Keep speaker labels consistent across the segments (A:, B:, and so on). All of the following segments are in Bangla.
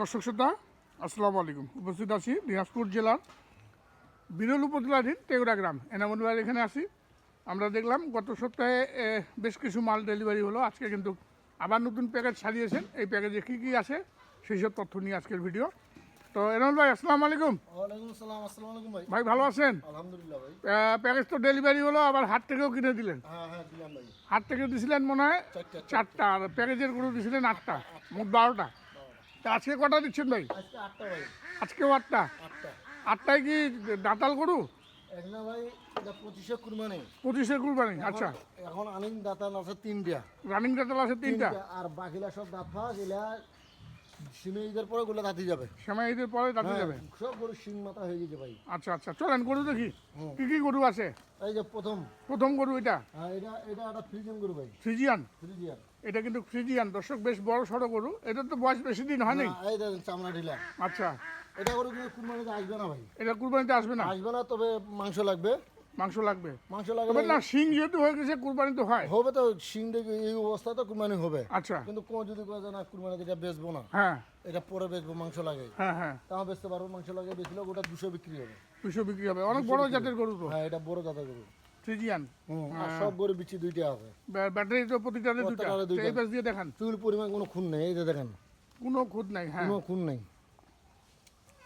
A: দর্শক শ্রোতা আসসালামু আলাইকুম। উপস্থিত আছি দিনাজপুর জেলার বিরল উপজেলাধীন টেগুড়া গ্রাম। এনামুল ভাইয়ের এখানে আছি। আমরা দেখলাম গত সপ্তাহে বেশ কিছু মাল ডেলিভারি হলো। আজকে কিন্তু আবার নতুন প্যাকেজ সাজিয়েছেন এই প্যাকেজে কী কী আছে সেই সব তথ্য নিয়ে আজকের ভিডিও। তো এনামুল ভাই আসসালামু আলাইকুম।
B: ভাই।
A: ভালো আছেন?
B: আলহামদুলিল্লাহ ভাই।
A: প্যাকেজ তো ডেলিভারি হলো আবার হাট থেকেও কিনে দিলেন।
B: হ্যাঁ হ্যাঁ
A: হাট থেকে দিছিলেন মনে হয়?
B: চারটা
A: চারটা। আর প্যাকেজেরগুলো দিছিলেন আটটা মোট বারোটা। তা আজকে কটা দিচ্ছেন ভাই?
B: আজকে আটটা
A: আজকেও আটটা?
B: আটটা।
A: আটটায় কি দাঁতাল গরু?
B: পঁচিশে কুরবানি।
A: পঁচিশে কুরবানি আচ্ছা।
B: এখন আনিন দাঁতাল আছে তিনটা।
A: রানিং দাঁতাল আছে তিনটা?
B: আর বাকিলা সব দাঁত ফাঁস সিমে ঈদের পরে গুলো দাঁতি যাবে।
A: ঈদের পরে দাঁতে
B: হ্যাঁ,
A: যাবে?
B: সব গরু শিং মাথা হয়ে গেছে ভাই।
A: আচ্ছা আচ্ছা চলেন গরু দেখি। কি কি গরু আছে?
B: এই যে প্রথম।
A: প্রথম গরু এটা?
B: হ্যাঁ এটা এটা একটা ফ্রিজিয়ান গরু ভাই।
A: ফ্রিজিয়ান?
B: ফ্রিজিয়ান।
A: এটা কিন্তু ফ্রিজিয়ান। দর্শক বেশ বড় সড়ো গরু। এটার তো বয়স বেশি দিন হয়নি
B: হ্যাঁ, এই দেখেন চামড়া ঢিলা।
A: আচ্ছা।
B: এটা গরু কিন্তু কুরবানিতে আসবে না ভাই।
A: এটা কুরবানিতে আসবে না?
B: আসবে না তবে মাংস লাগবে।
A: মাংস লাগবে।
B: মাংস লাগবে
A: না শিং যেহেতু হয়ে গেছে কুরবানি তো হয়।
B: হবে তো শিং এই অবস্থা তো কুরবানি হবে।
A: আচ্ছা।
B: কিন্তু কোন যদি না কুরবানি এটা বেচবো না
A: হ্যাঁ।
B: এটা পরে বেচবো মাংস লাগে।
A: হ্যাঁ হ্যাঁ।
B: তাও বেচতে পারব মাংস লাগে ওটা দুশো বিক্রি হবে।
A: দুশো বিক্রি হবে। অনেক বড় জাতের গরু তো।
B: হ্যাঁ এটা বড় দাদা গরু। আর সব গরু বিচি দুইটা আছে।
A: ব্যাটারি তো প্রতিটাতে
B: দুইটা।
A: এই দিয়ে দেখান।
B: চুল পরিমাণ কোনো খুন নেই এই যে দেখেন।
A: কোনো খুঁত নাই হ্যাঁ।
B: কোনো খুন নেই।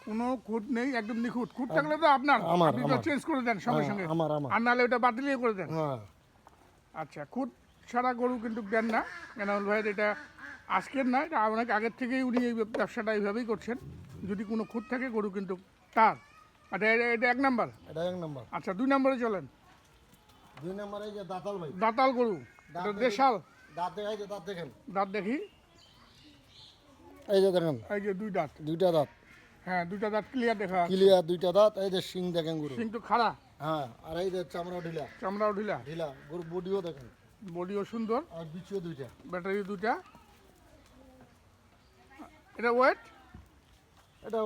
A: কোনো খুঁত নেই একদম নিখুঁত। খুঁত থাকলে তো আপনার। আপনি তো চেঞ্জ করে দেন সঙ্গে
B: হ্যাঁ,
A: সঙ্গে
B: আমার আমার।
A: আর নাহলে ওটা বাতিলই করে দেন।
B: হ্যাঁ।
A: আচ্ছা খুঁত ছাড়া গরু কিন্তু দেন না। এনামুল ভাইয়ের এটা আজকের না এটা অনেক আগের থেকেই উনি এই ব্যবসাটা এইভাবেই করছেন। যদি কোনো খুঁত থাকে গরু কিন্তু তার। আচ্ছা এটা- এটা এক নাম্বার।
B: এটা এক নম্বর।
A: আচ্ছা দুই নম্বরে চলেন।
B: দুই নম্বর যে দাঁতাল ভাই।
A: দাঁতাল গরু। দেশাল।
B: দাঁত দেখাই দাঁত দেখেন।
A: দাঁত দেখি।
B: এই যে দেখেন।
A: এই যে দুই দাঁত।
B: দুইটা দাঁত।
A: হ্যাঁ দুইটা দাঁত ক্লিয়ার দেখা
B: ক্লিয়ার দুইটা দাঁত এই যে শিং দেখেন গরু।
A: কিন্তু খাড়া।
B: হ্যাঁ আর এই যে চামড়া ঢিলা।
A: চামড়াও ঢিলা।
B: ঢিলা গরু বডিও দেখেন।
A: বডিও সুন্দর।
B: আর বিচিও দুইটা।
A: ব্যাটারি দুটা এটা ওয়েট
B: এটা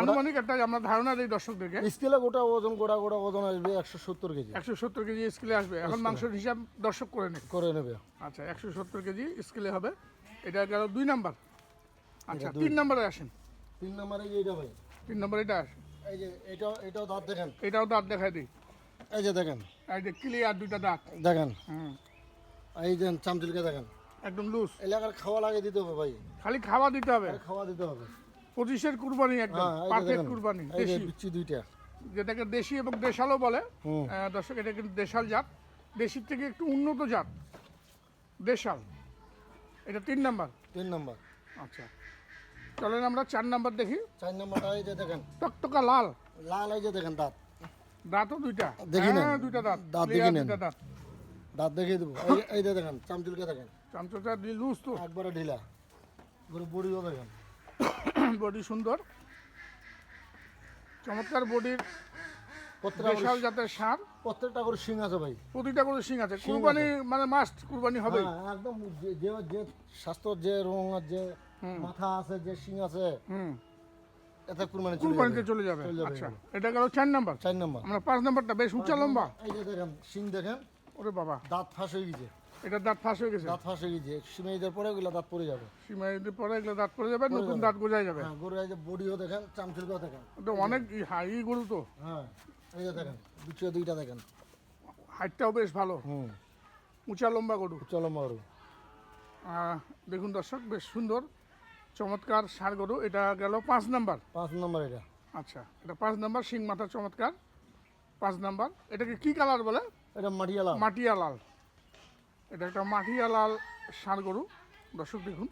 A: আনুমানিক একটা আমরা ধারণা দিই দর্শকদেরকে।
B: স্কেলে গোটা ওজন গোটা গোটা ওজন আসবে একশো সত্তর কেজি।
A: একশো সত্তর কেজি স্কেলে আসবে। এখন মাংসের হিসাব দর্শক করে নেই
B: করে নেবে।
A: আচ্ছা একশো সত্তর কেজি স্কেলে হবে। এটা গেল দুই নাম্বার। আচ্ছা তিন নাম্বারে আসেন।
B: তিন নম্বরে এইটা ভাই।
A: তিন নাম্বার এটা আসে
B: এই যে এটাও এটাও দাঁত দেখেন।
A: এটাও দাঁত দেখাই দিই।
B: এই যে দেখেন।
A: এই যে ক্লিয়ার দুইটা দাঁত।
B: দেখেন।
A: হুম।
B: এই যে চামচিলকে দেখেন।
A: একদম লুজ
B: এলাকার খাওয়া লাগে দিতে হবে ভাই।
A: খালি খাওয়া দিতে হবে।
B: খাওয়া দিতে হবে।
A: পঁচিশের কুরবানি একদম
B: হ্যাঁ
A: পারফেক্ট কুরবানি দেশি।
B: বিচ্ছি দুইটা।
A: যেটাকে দেশি এবং দেশালও বলে। দর্শক এটা কিন্তু দেশাল জাত। দেশির থেকে একটু উন্নত জাত। দেশাল। এটা তিন নাম্বার।
B: তিন নম্বর।
A: আচ্ছা। চলেন আমরা চার নাম্বার দেখি।
B: চার নম্বরটা এই যে দেখেন।
A: টকটকা লাল।
B: লাল এই যে দেখেন দাঁত।
A: দাঁতও দুইটা।
B: দেখি নেন।
A: হ্যাঁ, দুইটা দাঁত।
B: দাঁত দেখি।
A: দুইটা দাঁত।
B: দাঁত দেখিয়ে দেবো। এই এই যে দেখেন চামচিলকে দেখেন।
A: চামচটা দিয়ে লুজ তো।
B: একবারে ঢিলা। গরু বড়িও দেখেন।
A: বডি সুন্দর। চমৎকার বডির
B: গরু-
A: জাতের সার।
B: প্রত্যেকটা করে শিং আছে ভাই।
A: প্রতিটা করে শিং আছে। কুরবানি মানে মাস্ট কুরবানি হবে
B: হ্যাঁ, একদম যে যে- স্বাস্থ্য যে রং আর যে মাথা আছে যে শিং আছে
A: হুম।
B: এতে কুরবানি চলে
A: কুরবানিতে। চলে যাবে। আচ্ছা। এটা গেল চার নাম্বার।
B: চার নম্বর।
A: আমরা পাঁচ নাম্বারটা বেশ উঁচা লম্বা।
B: এই যে দেখেন শিং দেখেন।
A: ওরে বাবা।
B: দাঁত ফাঁস হয়ে গেছে।
A: এটা দাঁত ফাঁস হয়ে গেছে।
B: দাঁত ফাঁস হয়ে গেছে। সিমে পরে ওগুলো দাঁত পড়ে যাবে।
A: সীমাইতে পরে এগুলো দাঁত পড়ে যাবে নতুন দাঁত গোজাই যাবে।
B: হ্যাঁ গরু এই যে বডিও দেখেন চামচিলকেও দেখেন।
A: এটা অনেক হাই গরু তো।
B: হ্যাঁ এই যে দেখেন দুটো দুইটা দেখেন।
A: হাইটটাও বেশ ভালো।
B: হুম।
A: উঁচা লম্বা গরু।
B: চলো মারু
A: আহ, দেখুন দর্শক বেশ সুন্দর। চমৎকার সার গরু এটা গেল পাঁচ নাম্বার।
B: পাঁচ নম্বর এটা।
A: আচ্ছা এটা পাঁচ নাম্বার শিং মাথা চমৎকার পাঁচ নাম্বার। এটাকে কি কালার বলে?
B: এটা মাটিয়ালা
A: মাটিয়া লাল। এটা একটা মাটিয়া লাল ষাঁড় গরু দর্শক দেখুন।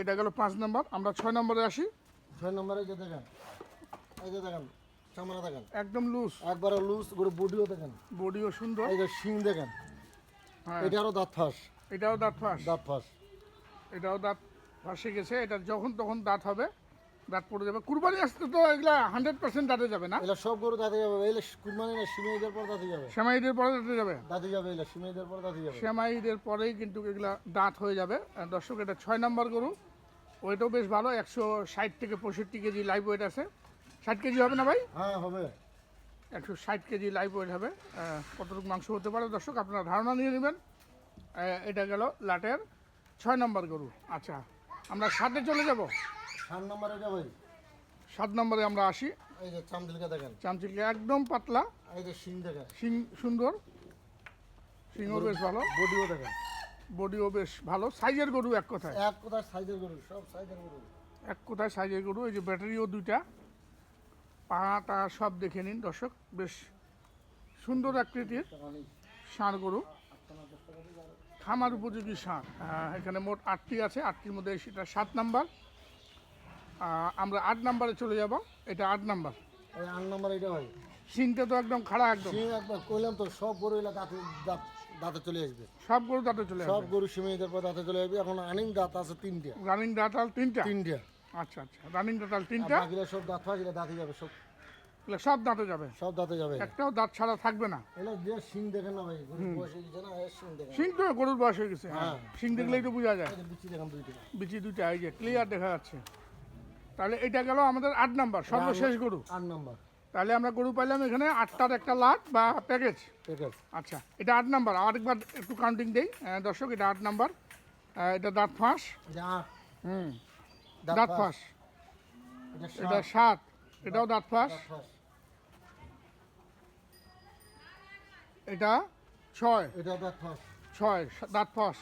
A: এটা গেল পাঁচ নাম্বার আমরা ছয় নম্বরে আসি।
B: ছয় নম্বরে যে দেখেন এই যে দেখেন চামড়া দেখেন।
A: একদম লুজ
B: একবারে লুজ গরু বডিও দেখেন।
A: বডিও সুন্দর।
B: এই যে শিং দেখেন
A: হ্যাঁ।
B: এটারও দাঁত ফাঁস।
A: এটাও দাঁত ফাঁস।
B: দাঁত ফাঁস।
A: এটাও দাঁত ফাঁসে গেছে এটা যখন তখন দাঁত হবে দাঁত পড়ে যাবে। কুরবানি আসতে তো এগুলা হান্ড্রেড পার্সেন্ট দাঁতে যাবে না।
B: এগুলো সব গরু দাঁতে যাবে এগুলো কুরবানি না সিমে ঈদের পর দাঁতে যাবে।
A: সেমাইদের পরে দাঁতে যাবে?
B: দাঁতে যাবে এগুলো সিমে ঈদের পর দাঁতে যাবে।
A: সেমাইদের পরেই কিন্তু এগুলা দাঁত হয়ে যাবে। দর্শক এটা ছয় নম্বর গরু। ওইটাও বেশ ভালো একশো ষাট থেকে পঁয়ষট্টি কেজি লাইভ ওয়েট আছে। ষাট কেজি হবে না ভাই?
B: হ্যাঁ হবে।
A: একশো ষাট কেজি লাইভ ওয়েট হবে। কতটুকু মাংস হতে পারে দর্শক আপনারা ধারণা নিয়ে নেবেন। এটা গেল লাটের ছয় নম্বর গরু। আচ্ছা আমরা সাথে চলে যাব।
B: সাত নম্বর ভাই
A: সাত নম্বরে আমরা আসি।
B: এই যে চামদিলকে দেখেন।
A: চামচিকে একদম পাতলা।
B: এই যে শিং দেখেন।
A: সিং সুন্দর। সিংও বেশ ভালো।
B: বডিও দেখেন।
A: বডিও বেশ ভালো। সাইজের গরু এক কথায়।
B: এক কোথায় সাইজের গরু সব সাইজের গরু।
A: এক কোথায় সাইজের গরু এই যে ব্যাটারিও দুইটা। পাটা সব দেখে নিন দর্শক বেশ সুন্দর আকৃতির ষাঁড় গরু। খামার উপযোগী আহ, এখানে মোট আটটি আছে আটটির মধ্যে সেটা সাত নাম্বার। আমরা আট নাম্বারে চলে যাব এটা আট নাম্বার।
B: আট নম্বর এটা ভাই
A: সিনটা তো একদম খাড়া একদম।
B: শিং একবার কইলাম তো সব গরু এলা দাঁতে দাঁত দাঁতে চলে আসবে।
A: সব গরু তাতে চলে
B: সব গরু সিমের পর দাঁতে চলে আসবে। এখন আনিম দাঁত আছে তিনটা।
A: রানিং ডাটাল তিনটা?
B: তিনটা।
A: আচ্ছা আচ্ছা। রানিং ডাটাল
B: আর
A: তিনটা?
B: বাকিরা সব দাঁত ফাঁকিলে দাঁতে যাবে সব
A: সব দাঁতে যাবে।
B: সব দাঁতে যাবে।
A: একটাও দাঁত ছাড়া থাকবে না।
B: এগুলো যে শিং দেখেন না ভাই গরু বয়স হয়ে গেছে না শিং দেখেন।
A: সিং তো গরুর বয়স হয়ে গেছে হ্যাঁ।
B: হ্যাঁ।
A: সিং দেখলেই তো বোঝা যায়।
B: বিচি দেখেন দুইটা।
A: বিচি দুইটা এই যে ক্লিয়ার দেখা যাচ্ছে। তাহলে এটা গেল আমাদের আট নাম্বার সর্বশেষ গরু।
B: আট নম্বর।
A: তাহলে আমরা গরু পাইলাম এখানে আটটার একটা লাট বা প্যাকেজ
B: আছে
A: আচ্ছা এটা আট নাম্বার আরেকবার একটু কাউন্টিং দেই। দর্শক এটা আট নাম্বার। এটা দাঁত ফাঁস। হুম।
B: দাঁত ফাঁস। এটা সাত।
A: এটাও দাঁত ফাঁস। এটা ছয়।
B: এটা দাঁত ফাঁস।
A: ছয় দাঁত ফাঁস।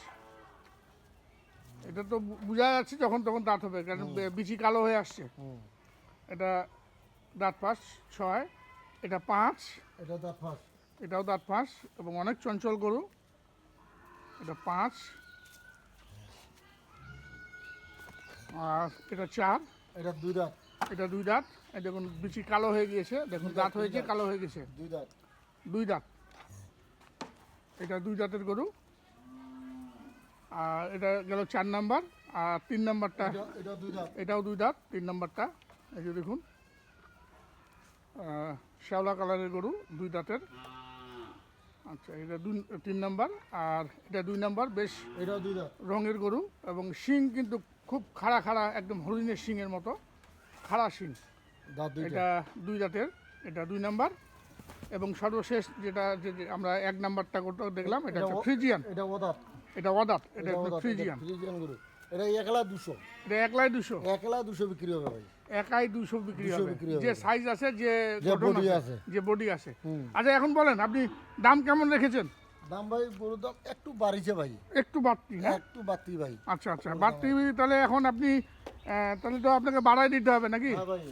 A: এটা তো বোঝা যাচ্ছে যখন তখন দাঁত হবে কারণ বিচি কালো হয়ে আসছে। এটা দাঁত ফাঁস ছয়। এটা পাঁচ।
B: এটা দাঁত ফাঁস।
A: এটাও দাঁত ফাঁস এবং অনেক চঞ্চল গরু। এটা পাঁচ। আর এটা চার।
B: এটা দুই দাঁত।
A: এটা দুই দাঁত। দেখুন বিচি কালো হয়ে গিয়েছে। দেখুন দাঁত হয়েছে কালো হয়ে গেছে।
B: দুই দাঁত।
A: দুই দাঁত। এটা দুই দাঁতের গরু। আর এটা গেল চার নাম্বার আর তিন নাম্বারটা
B: এটা এটা
A: এটাও দুই দাঁত তিন নাম্বারটা। এই যে দেখুন শ্যাওলা কালারের গরু দুই দাঁতের আচ্ছা এটা দুই তিন নাম্বার আর এটা দুই নাম্বার বেশ
B: এটাও দুই দাঁত
A: রঙের গরু এবং শিং কিন্তু খুব খাড়া খাড়া একদম হরিণের শিংয়ের মতো। খাড়া শিং। এটা দুই দাঁতের এটা দুই নাম্বার। এবং সর্বশেষ যেটা যে আমরা এক নাম্বারটা দেখলাম এটা হচ্ছে ফ্রিজিয়ান।
B: এটা ও দাঁত
A: এটা ওয়াদাত এটা ফ্রিজিয়ান।
B: ফ্রিজিয়ান গরু। এটা একলা দুশো।
A: এটা একলাই দুশো।
B: একলা দুশো বিক্রি হবে ভাই।
A: একাই দুশো বিক্রি
B: 200
A: হবে।
B: বিক্রি হবে।
A: যে সাইজ আছে যে
B: বডি
A: আছে। যে বডি আছে। আচ্ছা এখন বলেন আপনি দাম কেমন রেখেছেন?
B: দাম ভাই গরুর দাম একটু বাড়িছে ভাই।
A: একটু বাড়তি হ্যাঁ?
B: একটু বাড়তি ভাই।
A: আচ্ছা আচ্ছা বাড়তি তাহলে এখন আপনি তাহলে তো আপনাকে বাড়াই দিতে হবে নাকি?
B: হ্যাঁ ভাই।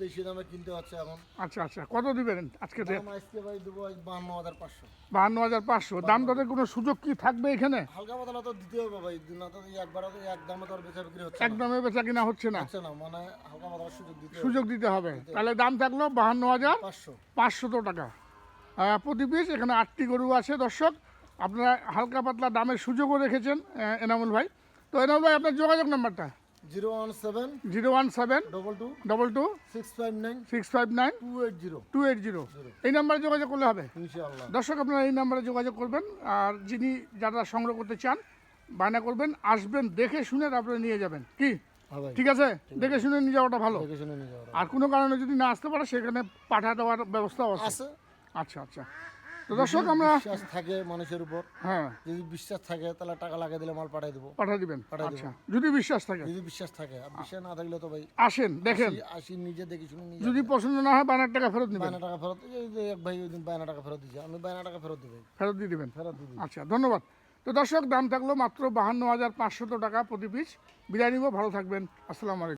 B: বেশি দামে কিনতে হচ্ছে এখন।
A: আচ্ছা আচ্ছা কত দিবেন আজকে
B: আজকে ভাই দেবো বান্ন হাজার পাঁচশো।
A: বাহান্ন হাজার পাঁচশো। দাম দরের কোনো সুযোগ কি থাকবে এখানে?
B: হালকা পাতলা তো দিতে হবে ভাই না তো একবার এক দামে তো আর বেচা বিক্রি হচ্ছে না।
A: একদমে বেচা কিনা হচ্ছে না?
B: হচ্ছে না মানে হালকা পাতলা সুযোগ দিতে
A: সুযোগ দিতে হবে। তাহলে দাম থাকল বাহান্ন হাজার
B: পাঁচশো।
A: পাঁচশত টাকা। প্রতি পিস এখানে আটটি গরু আছে দর্শক। আপনারা হালকা পাতলা দামের সুযোগও রেখেছেন এনামুল ভাই। তো এনামুল ভাই আপনার যোগাযোগ নাম্বারটা?
B: Zero one seven
A: zero one seven
B: double two
A: double two
B: six five nine
A: six five nine
B: two eight zero
A: two eight zero এই নাম্বারে যোগাযোগ করলে হবে?
B: ইনশাআল্লাহ।
A: দর্শক আপনারা এই নাম্বারে যোগাযোগ করবেন আর যিনি যারা সংগ্রহ করতে চান বায়না করবেন আসবেন দেখে শুনে তারপরে নিয়ে যাবেন। কি?
B: হ্যাঁ
A: ঠিক আছে? দেখে শুনে নিয়ে যাওয়াটা ভালো। আর কোনো কারণে যদি না আসতে পারে সেখানে পাঠা দেওয়ার ব্যবস্থাও আছে। আচ্ছা আচ্ছা। তো দর্শক আমরা
B: বিশ্বাস থাকে মানুষের উপর
A: হ্যাঁ।
B: যদি বিশ্বাস থাকে তাহলে টাকা লাগিয়ে দিলে মাল পাঠিয়ে দেবো।
A: পাঠা দিবেন?
B: দেব।
A: আচ্ছা। যদি বিশ্বাস থাকে।
B: যদি বিশ্বাস থাকে আর বিশ্বাস না থাকলে তো ভাই
A: আসেন দেখেন।
B: আসি- নিজে দেখে শুনে নিয়ে
A: যদি পছন্দ না হয় বানার টাকা ফেরত নেবেন।
B: বায়না টাকা ফেরত এক ভাই ওই দিন বায়না টাকা ফেরত দিয়েছে আমি বায়না টাকা ফেরত ভাই
A: ফেরত দিয়ে দেবেন?
B: ফেরত দিই
A: আচ্ছা ধন্যবাদ। তো দর্শক দাম থাকল মাত্র বাহান্ন হাজার পাঁচশত টাকা প্রতি পিস। বিদায় নিব ভালো থাকবেন। আসসালামু আলাইকুম।